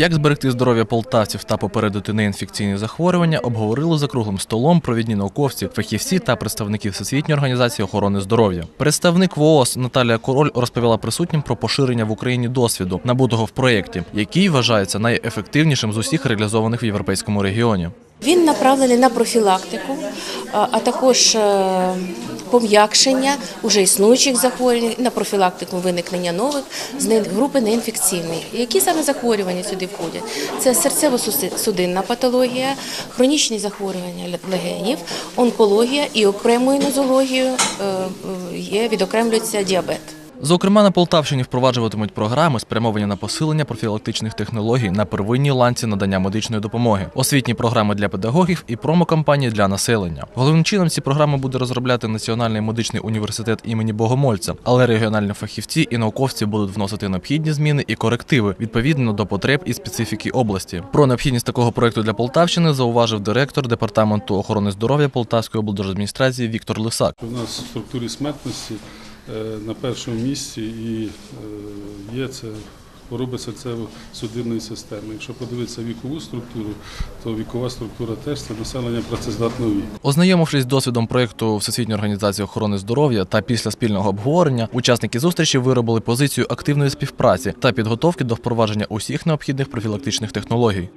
Як зберегти здоров'я полтавців та попередити неінфекційні захворювання, обговорили за круглим столом провідні науковці, фахівці та представники Всесвітньої організації охорони здоров'я. Представник ВООЗ Наталія Король розповіла присутнім про поширення в Україні досвіду, набутого в проєкті, який вважається найефективнішим з усіх реалізованих в європейському регіоні. Він направлений на профілактику, а також е, пом'якшення уже існуючих захворювань, на профілактику виникнення нових з групи неінфекційної. Які саме захворювання сюди входять? Це серцево-судинна патологія, хронічні захворювання легенів, онкологія і окремою нозологією е, е, є відокремлюється діабет. Зокрема, на Полтавщині впроваджуватимуть програми, спрямовані на посилення профілактичних технологій на первинній ланці надання медичної допомоги, освітні програми для педагогів і промокампанії для населення. Головним чином ці програми буде розробляти Національний медичний університет імені Богомольця, але регіональні фахівці і науковці будуть вносити необхідні зміни і корективи відповідно до потреб і специфіки області. Про необхідність такого проекту для Полтавщини зауважив директор департаменту охорони здоров'я Полтавської облдержадміністрації Віктор Лисак. У нас в структурі смертності на першому місці і е, є це хвороби серцево-судинної системи. Якщо подивитися вікову структуру, то вікова структура теж це населення працездатного віку. Ознайомившись з досвідом проєкту Всесвітньої організації охорони здоров'я та після спільного обговорення, учасники зустрічі виробили позицію активної співпраці та підготовки до впровадження усіх необхідних профілактичних технологій.